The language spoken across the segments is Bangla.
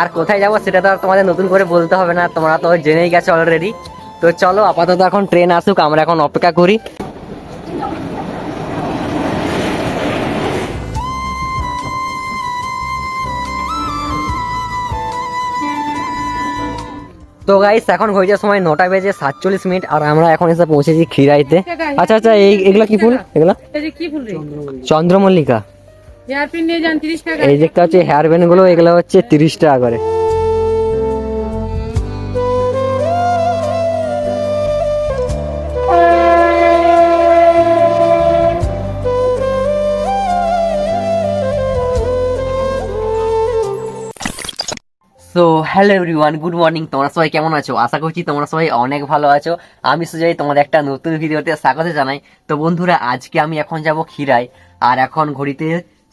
আর কোথায় যাব সেটা তো আর তোমাদের নতুন করে বলতে হবে না তোমরা তো জেনেই গেছো অলরেডি তো চলো আপাতত এখন ট্রেন আসুক আমরা এখন অপেক্ষা করি। তো গাইস এখন হয়েছে সময় নটা বেজে সাতচল্লিশ মিনিট আর আমরা এখন এসে পৌঁছেছি খিরাইতে আচ্ছা আচ্ছা এই এগুলা কি ফুল? এগুলা? কি ফুল চন্দ্রমল্লিকা। নিয়ে যান টাকা এই দেখতে হচ্ছে হেয়ার ব্যান্ডগুলো এগুলো হচ্ছে তিরিশ টাকা করে। So hello everyone good morning তোমরা সবাই কেমন আছো? আশা করছি তোমরা সবাই অনেক ভালো আছো। আমি সুজয় তোমাদের একটা নতুন ভিডিওতে স্বাগত জানাই। তো বন্ধুরা আজকে আমি এখন যাব খিরাই আর এখন ঘড়িতে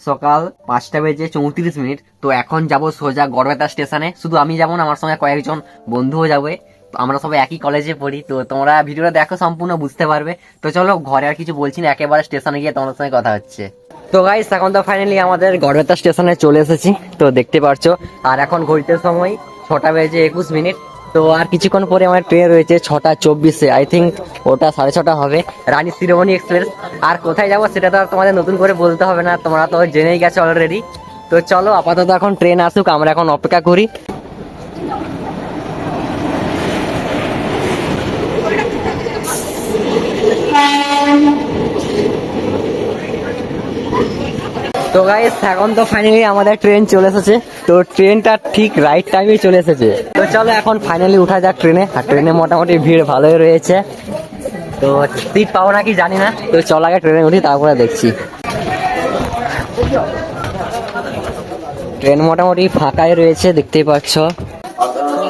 সকাল পাঁচটা বেজে চৌত্রিশ মিনিট। তো এখন যাব সোজা গড়বেতা স্টেশনে। শুধু আমি যাব না, আমার সঙ্গে কয়েকজন বন্ধুও যাবে। আমরা সবাই একই কলেজে পড়ি। তো তোমরা ভিডিওটা দেখো, সম্পূর্ণ বুঝতে পারবে। তো চলো, ঘরে আর কিছু বলছি না, একেবারে স্টেশনে গিয়ে তোমাদের সঙ্গে কথা হচ্ছে। তো গাইস এখন তো ফাইনালি আমাদের গড়বেতা স্টেশনে চলে এসেছি। তো দেখতে পারছ, আর এখন ঘড়িতে সময় ছটা বেজে একুশ মিনিট। তো আর কিছুক্ষণ পরে আমার ট্রেন রয়েছে ছটা চব্বিশে। আই থিঙ্ক ওটা সাড়ে ছটা হবে। রানী শিরোমণি এক্সপ্রেস। আর কোথায় যাব সেটা তো আর তোমাদের নতুন করে বলতে হবে না। তোমরা তো জেনেই গেছো অলরেডি তো চলো, আপাতত এখন ট্রেন আসুক, আমরা এখন অপেক্ষা করি। তো গাইস এখন তো ফাইনালি আমাদের ট্রেন চলে এসেছে। তো ট্রেনটা ঠিক রাইট টাইমে চলে এসেছে। তো চলো এখন ফাইনালি উঠা যাক ট্রেনে। আর ট্রেনে মোটামুটি ভিড় ভালোই রয়েছে। তো সিট পাবো নাকি জানি না। তো চল আগে ট্রেনে উঠি, তারপরে দেখছি। ট্রেন মোটামুটি ফাঁকাই রয়েছে, দেখতেই পাচ্ছ।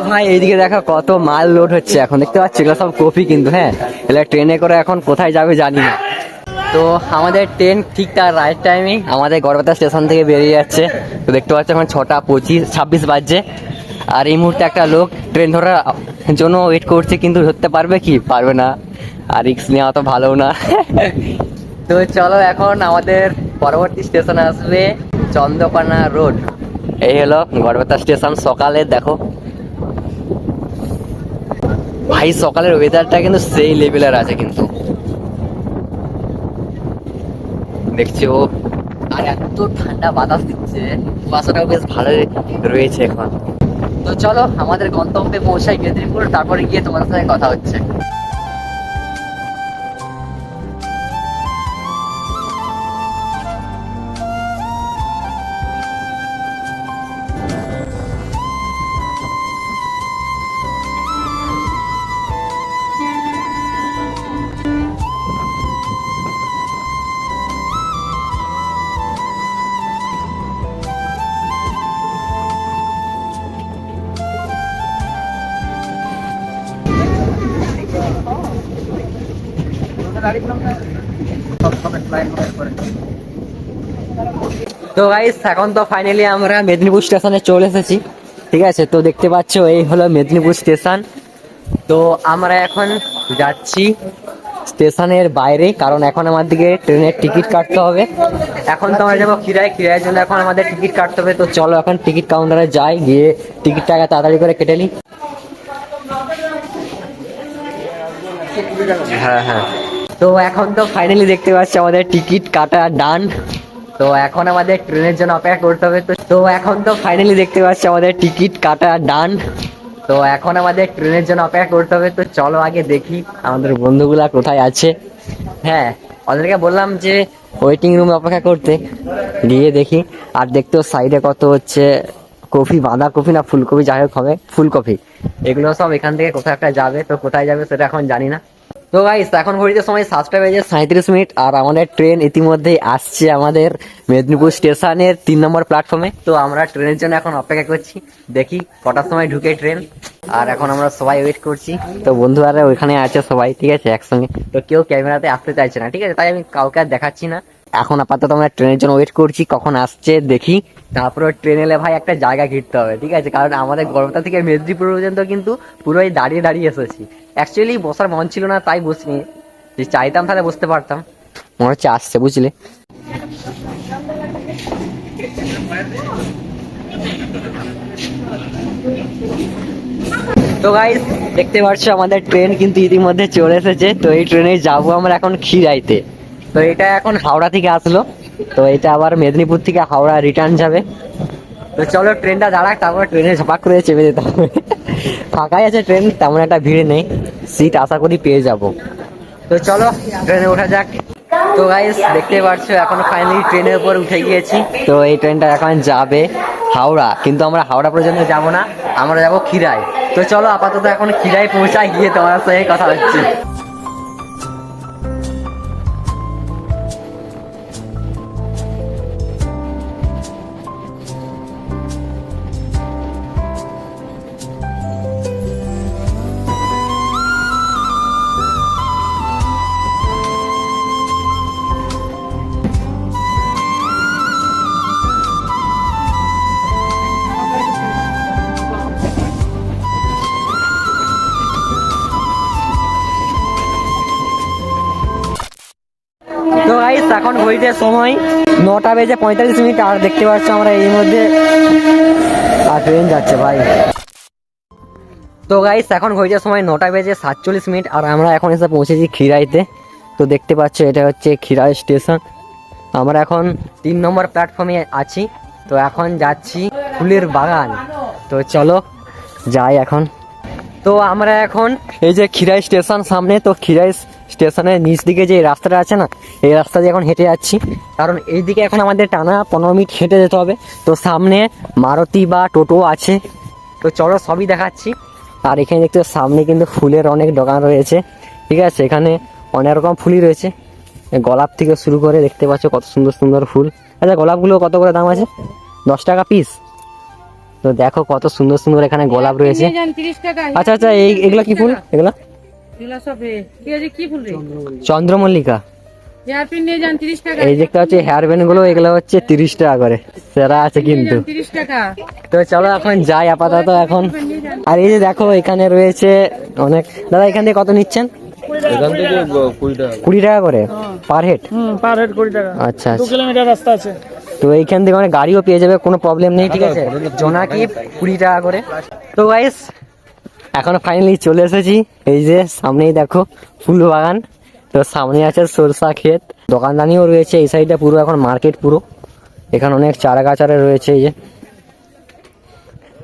ভাই, এইদিকে দেখো কত মাল লোড হচ্ছে এখন। দেখতে পাচ্ছি, এগুলো সব কপি কিন্তু হ্যাঁ? এগুলো ট্রেনে করে এখন কোথায় যাবে জানি না। তো আমাদের ট্রেন ঠিক তার রাইট টাইমে আমাদের গড়বেতা স্টেশন থেকে বেরিয়ে যাচ্ছে। তো দেখতে পাচ্ছি এখন ছটা পঁচিশ, ছাব্বিশ বাজছে। আর এই মুহূর্তে একটা লোক ট্রেন ধরার জন্য ওয়েট করছে, কিন্তু ধরতে পারবে কি? পারবে না। আর রিক্স নেওয়া তো ভালো না। তো চলো এখন আমাদের পরবর্তী স্টেশনে আসবে চন্দ্রকোনা রোড এই হলো গড়বেতা স্টেশন সকালে, দেখো। ভাই, সকালের ওয়েদারটা কিন্তু সেই লেভেলের আছে কিন্তু। দেখছি? আর এত ঠান্ডা বাতাস দিচ্ছে, বাসাটাও বেশ ভালো রয়েছে এখন। তো চলো, আমাদের গন্তব্যে পৌঁছাই মেদিনীপুর তারপরে গিয়ে তোমার সাথে কথা হচ্ছে। তো গাইস এখন তো ফাইনালি আমরা মেদিনীপুর স্টেশনে চলে এসেছি। ঠিক আছে, তো দেখতে পাচ্ছ, এই হলো মেদিনীপুর স্টেশন তো আমরা এখন যাচ্ছি স্টেশনের বাইরে, কারণ এখন আমার দিকে ট্রেনের টিকিট কাটতে হবে। এখন তো আমরা যাব খিরাই খিরাইয়ের জন্য এখন আমাদের টিকিট কাটতে হবে। তো চলো এখন টিকিট কাউন্টারে যাই, গিয়ে টিকিটটাকে তাড়াতাড়ি করে কেটে নিই। হ্যাঁ হ্যাঁ। তো এখন তো ফাইনালি দেখতে পাচ্ছি আমাদের টিকিট কাটা ডান তো এখন আমাদের ট্রেনের জন্য অপেক্ষা করতে হবে। তো তো এখন তো ফাইনালি দেখতে পাচ্ছি আমাদের টিকিট কাটা ডান তো এখন আমাদের ট্রেনের জন্য অপেক্ষা করতে হবে। তো চলো আগে দেখি আমাদের বন্ধুগুলা কোথায় আছে। হ্যাঁ ওদেরকে বললাম যে ওয়েটিং রুমে অপেক্ষা করতে। গিয়ে দেখি। আর দেখতেও সাইডে কত হচ্ছে কফি, বাঁধাকপি না ফুলকপি, যাই হোক হবে। ফুলকপি। এগুলো সব এখান থেকে কোথাও একটা যাবে। তো কোথায় যাবে সেটা এখন জানি না। তো গাইস এখন ঘড়িতে সময় সাতটা বেজে সাঁত্রিশ মিনিট, আর আমাদের ট্রেন ইতিমধ্যেই আসছে আমাদের মেদিনীপুর স্টেশনের তিন নম্বর প্ল্যাটফর্মে তো আমরা ট্রেনের জন্য এখন অপেক্ষা করছি। দেখি কটার সময় ঢুকে ট্রেন আর এখন আমরা সবাই ওয়েট করছি। তো বন্ধুরা ওইখানে আছে সবাই, ঠিক আছে, একসঙ্গে। তো কেউ ক্যামেরাতে আসতে চাইছে না, ঠিক আছে? তাই আমি কাউকে আর দেখাচ্ছি না। এখন আপাতত আমরা ট্রেনের জন্য ওয়েট করছি, কখন আসছে দেখি। তারপরে ট্রেন এলে ভাই একটা জায়গা ঘিরতে হবে, ঠিক আছে? কারণ আমাদের গরমটা থেকে মেদিনীপুর পর্যন্ত কিন্তু পুরোই দাঁড়িয়ে দাঁড়িয়ে এসেছি। অ্যাকচুয়ালি বসার মন ছিল না, তাই বসিনি। যে চাইতাম তাহলে বসতে পারতাম। মনে হচ্ছে আসছে, বুঝলে? তো গাইস দেখতে পাচ্ছ আমাদের ট্রেন কিন্তু ইতিমধ্যে চলে এসেছে। তো এই ট্রেনে যাব আমরা এখন খিরাইতে তো এটা এখন হাওড়া থেকে আসলো। তো এটা আবার মেদিনীপুর থেকে হাওড়া রিটার্ন যাবে। তো চলো ট্রেনটা দাঁড়াক, তারপরে ট্রেনে ঝাপাক করে চেপে যেতে হবে। ফাঁকাই আছে ট্রেন তেমন একটা ভিড় নেই। সিট আশা করি পেয়ে যাব। তো চলো ট্রেনে ওঠা যাক। তো গাইস দেখতে পাচ্ছ, এখন ফাইনালি ট্রেনের উপর উঠে গিয়েছি। তো এই ট্রেনটা এখন যাবে হাওড়া। কিন্তু আমরা হাওড়া পর্যন্ত যাব না, আমরা যাব খিরাই তো চলো আপাতত এখন খিরাই পৌঁছায় গিয়ে তোমার সঙ্গে কথা হচ্ছে। গাইস এখন ঘড়িতে সময় নটা বেজে পঁয়তাল্লিশ মিনিট, আর দেখতে পাচ্ছ আমরা এই মধ্যে আর ট্রেন যাচ্ছে ভাই। তো গাইস এখন ঘড়িতে সময় নটা বেজে সাতচল্লিশ মিনিট, আর আমরা এখন এসে পৌঁছেছি খিরাইতে। তো দেখতে পাচ্ছ, এটা হচ্ছে খিরাই স্টেশন। আমরা এখন তিন নম্বর প্ল্যাটফর্মে আছি। তো এখন যাচ্ছি ফুলের বাগান। তো চলো, যাই এখন। তো আমরা এখন এই যে খিরাই স্টেশন সামনে, তো খিরাই স্টেশনের নিচ দিকে যে রাস্তাটা আছে না এই রাস্তা দিয়ে এখন হেঁটে যাচ্ছি। কারণ এই দিকে এখন আমাদের টানা পনেরো মিনিট হেঁটে যেতে হবে। তো সামনে মারুতি বা টোটো আছে। তো চলো সবই দেখাচ্ছি। আর এখানে দেখতে সামনে কিন্তু ফুলের অনেক দোকান রয়েছে। ঠিক আছে এখানে অনেক রকম ফুলই রয়েছে। গোলাপ থেকে শুরু করে দেখতে পাচ্ছ কত সুন্দর সুন্দর ফুল। আচ্ছা গোলাপগুলো কত করে দাম আছে? দশ টাকা পিস তো দেখো কত সুন্দর সুন্দর এখানে গোলাপ রয়েছে। আচ্ছা আচ্ছা এই এগুলা কি ফুল? এগুলা? চন্দ্রমল্লিকা। এই দেখতে হচ্ছে হেয়ার ব্যান্ডগুলো এগুলো হচ্ছে তিরিশ টাকা করে। সেরা আছে কিন্তু। তো চলো এখন যাই আপাতত এখন। আর এই যে দেখো এখানে রয়েছে অনেক দাদা এখান থেকে কত নিচ্ছেন? কুড়ি টাকা। করে? Per head? পার হেড কুড়ি টাকা। আচ্ছা আচ্ছা। কিলোমিটার রাস্তা আছে। তো এইখান থেকে অনেক গাড়িও পেয়ে যাবে কোনো প্রবলেম নেই ঠিক আছে? জোনাকি কুড়ি টাকা করে। তো গাইস এখন ফাইনালি চলে এসেছি। এই যে সামনেই দেখো ফুল বাগান তো সামনে আছে সরষা ক্ষেত। দোকানদানিও রয়েছে এই সাইডটা পুরো এখন মার্কেট পুরো। এখানে অনেক চারা গাছারা রয়েছে এই যে।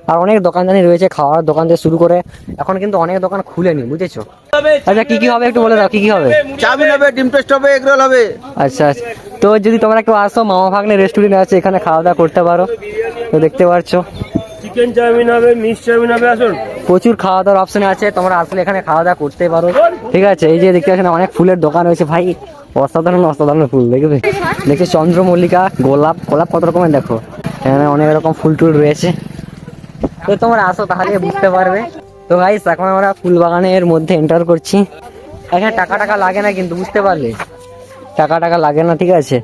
আর অনেক দোকানদানি রয়েছে খাওয়ার দোকান থেকে শুরু করে। এখন কিন্তু অনেক দোকান খুলেনি বুঝেছ? আচ্ছা কি কি হবে একটু বলে দাও কি কি হবে? চাউমিন হবে ডিম টেস্ট হবে এগ রোল হবে। আচ্ছা আচ্ছা। তো যদি তোমরা কেউ আসো মামা ভাগ্নে রেস্টুরেন্ট আছে এখানে খাওয়া দাওয়া করতে পারো। তো দেখতে পাচ্ছ চিকেন চাউমিন হবে মিক্স চাউমিন হবে আসুন। প্রচুর খাওয়া দাওয়ার অপশন আছে, তোমরা আসলে এখানে খাওয়া দাওয়া করতে পারো। ঠিক আছে, এই যে দেখতে পাচ্ছেন, অনেক ফুলের দোকান রয়েছে। ভাই, অসাধারণ অসাধারণ ফুল, দেখবে? দেখছি চন্দ্রমল্লিকা, গোলাপ গোলাপ কত রকমের দেখো। এখানে অনেক রকম ফুল টুল রয়েছে। তো তোমরা আসো, তাহলে বুঝতে পারবে। তো গাইস এখন আমরা ফুল বাগানের মধ্যে এন্টার করছি। এখানে টাকা টাকা লাগে না কিন্তু, বুঝতে পারলে? টাকা টাকা লাগে না, ঠিক আছে?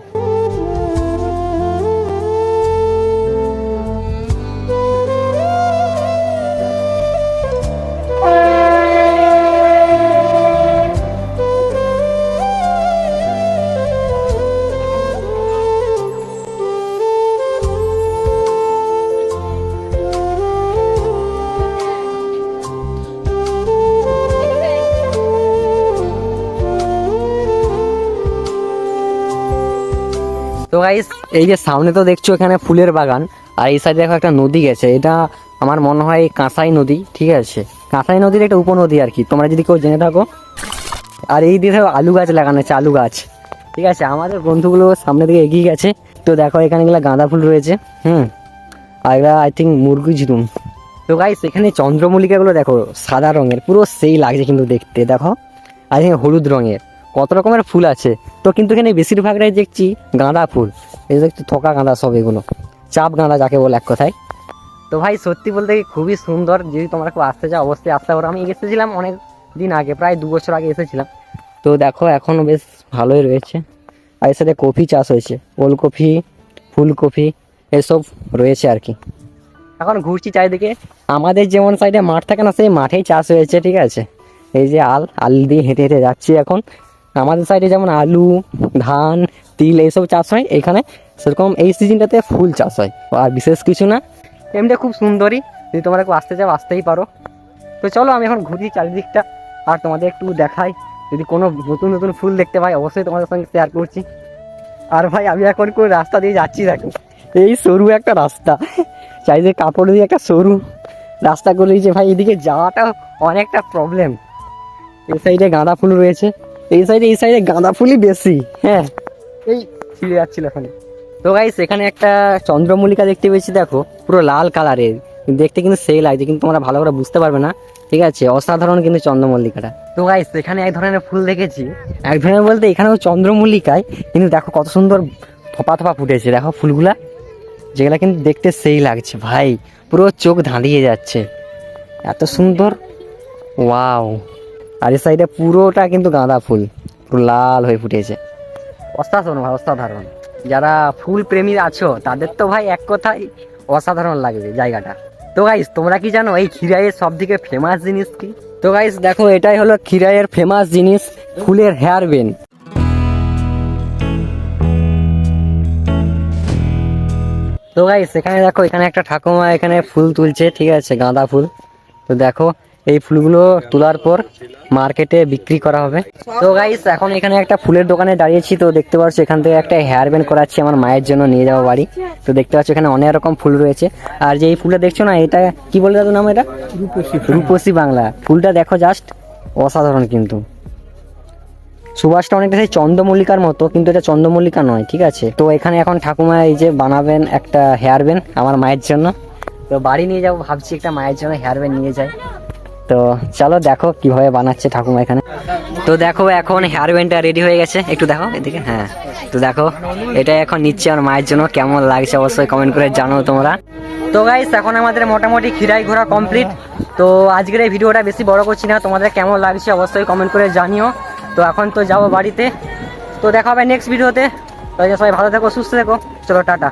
তো গাইস এই যে সামনে তো দেখছ এখানে ফুলের বাগান, আর এই সাইডে দেখো একটা নদী গেছে। এটা আমার মনে হয় কাঁসাই নদী, ঠিক আছে? কাঁসাই নদীর একটা উপনদী আর কি, তোমরা যদি কেউ জেনে থাকো। আর এই দিকে আলু গাছ লাগানো আছে, আলু গাছ। ঠিক আছে? আমাদের বন্ধুগুলো সামনে দিকে এগিয়ে গেছে। তো দেখো এখানে এগুলা গাঁদা ফুল রয়েছে, হুম? আর এগুলা আই থিঙ্ক মুরগি ঝুটুম তো গাইস এখানে চন্দ্রমল্লিকাগুলো দেখো সাদা রঙের, পুরো সেই লাগছে কিন্তু দেখতে, দেখো? আর এখানে হলুদ রঙের। কত রকমের ফুল আছে। তো কিন্তু এখানে বেশিরভাগটাই দেখছি গাঁদা ফুল। এই দেখছি থোকা গাঁদা সব এগুলো। চাপ গাঁদা যাকে বলে এক কথায়। তো ভাই, সত্যি বলতে খুবই সুন্দর। যদি তোমরা কেউ আসতে চাও, অবশ্যই আসতে পারো। আমি এসেছিলাম অনেক দিন আগে, প্রায় দু বছর আগে এসেছিলাম। তো দেখো এখনও বেশ ভালোই রয়েছে। আর এর সাথে কফি চাষ হয়েছে। ওলকপি, ফুলকপি, এসব রয়েছে আর কি। এখন ঘুরছি চারিদিকে। আমাদের যেমন সাইডে মাঠ থাকে না, সেই মাঠেই চাষ হয়েছে, ঠিক আছে? এই যে আল আল দিয়ে হেঁটে হেঁটে যাচ্ছি এখন। আমাদের সাইডে যেমন আলু, ধান, তিল এইসব চাষ হয়, এখানে সেরকম এই সিজনটাতে ফুল চাষ হয়। আর বিশেষ কিছু না। এমনি খুব সুন্দরই যদি তোমরা একটু আসতে চাও, আসতেই পারো। তো চলো, আমি এখন ঘুরি চারিদিকটা। আর তোমাদের একটু দেখাই। যদি কোনো নতুন নতুন ফুল দেখতে পাই, অবশ্যই তোমাদের সঙ্গে শেয়ার করছি। আর ভাই, আমি এখন কোন রাস্তা দিয়ে যাচ্ছি, দেখো। এই সরু একটা রাস্তা। চাইলে কাপড় দিয়ে একটা সরু রাস্তা করে দিয়েছে ভাই, এদিকে যাওয়াটা অনেকটা প্রবলেম এই সাইডে গাঁদা ফুল রয়েছে। এই সাইডে এই সাইডে গাঁদা ফুলই বেশি হ্যাঁ। এই ছিঁড়ে যাচ্ছিল এখানে। তো গাইস এখানে একটা চন্দ্রমল্লিকা দেখতে পেয়েছি, দেখো। পুরো লাল কালারের দেখতে কিন্তু সেই লাগছে, কিন্তু তোমরা ভালো করে বুঝতে পারবে না। ঠিক আছে, অসাধারণ কিন্তু চন্দ্রমল্লিকাটা। তো গাইস এখানে এক ধরনের ফুল দেখেছি। এক ধরনের বলতে এখানেও চন্দ্রমল্লিকায়, কিন্তু দেখো কত সুন্দর থপা থপা ফুটেছে। দেখো ফুলগুলা, যেগুলা কিন্তু দেখতে সেই লাগছে। ভাই, পুরো চোখ ধাঁধিয়ে যাচ্ছে। এত সুন্দর। ওয়াও আর এই সাইডে পুরোটা কিন্তু গাঁদা ফুল, পুরো লাল হয়ে ফুটেছে। অসাধারণ ভাই, অসাধারণ। যারা ফুল প্রেমী আছো, তাদের তো ভাই এক কথাই অসাধারণ লাগবে জায়গাটা। তো গাইস তোমরা কি জানো এই খিরাইয়ের সব থেকে ফেমাস জিনিস কি? তো গাইস দেখো, এটাই হলো খিরাইয়ের ফেমাস জিনিস, ফুলের হেয়ার বেন তো গাইস এখানে দেখো, এখানে একটা ঠাকুমা এখানে ফুল তুলছে, ঠিক আছে, গাঁদা ফুল। তো দেখো এই ফুলগুলো তোলার পর মার্কেটে বিক্রি করা হবে। তো গাইস এখন এখানে একটা ফুলের দোকানে দাঁড়িয়েছি। তো দেখতে পাচ্ছ এখান থেকে একটা হেয়ার ব্যান্ড করাচ্ছি আমার মায়ের জন্য নিয়ে যাব বাড়ি। তো দেখতে পাচ্ছ এখানে অনেক রকম ফুল রয়েছে। আর যে এই ফুলটা দেখছ না এটা কি বলে দাদু নাম এটা? রূপসী রূপসী বাংলা। ফুলটা দেখো জাস্ট অসাধারণ কিন্তু। সুভাষটা অনেকটা সেই চন্দ্রমল্লিকার মতো কিন্তু এটা চন্দ্রমল্লিকা নয় ঠিক আছে? তো এখানে এখন ঠাকুমা এই যে বানাবেন একটা হেয়ার ব্যান্ড আমার মায়ের জন্য। তো বাড়ি নিয়ে যাব ভাবছি একটা মায়ের জন্য হেয়ার ব্যান্ড নিয়ে যাই। তো চলো দেখো কীভাবে বানাচ্ছে ঠাকুমা এখানে। তো দেখো এখন হেয়ার ব্যান্ডটা রেডি হয়ে গেছে। একটু দেখো এদিকে হ্যাঁ। তো দেখো, এটা এখন নিচ্ছে আমার মায়ের জন্য। কেমন লাগছে অবশ্যই কমেন্ট করে জানো তোমরা। তো গাইস এখন আমাদের মোটামুটি খিরাই ঘোরা কমপ্লিট তো আজকের এই ভিডিওটা বেশি বড় করছি না। তোমাদের কেমন লাগছে অবশ্যই কমেন্ট করে জানিও। তো এখন তো যাব বাড়িতে। তো দেখা হবে নেক্সট ভিডিওতে সবাই ভালো থেকো, সুস্থ থেকো। চলো, টাটা।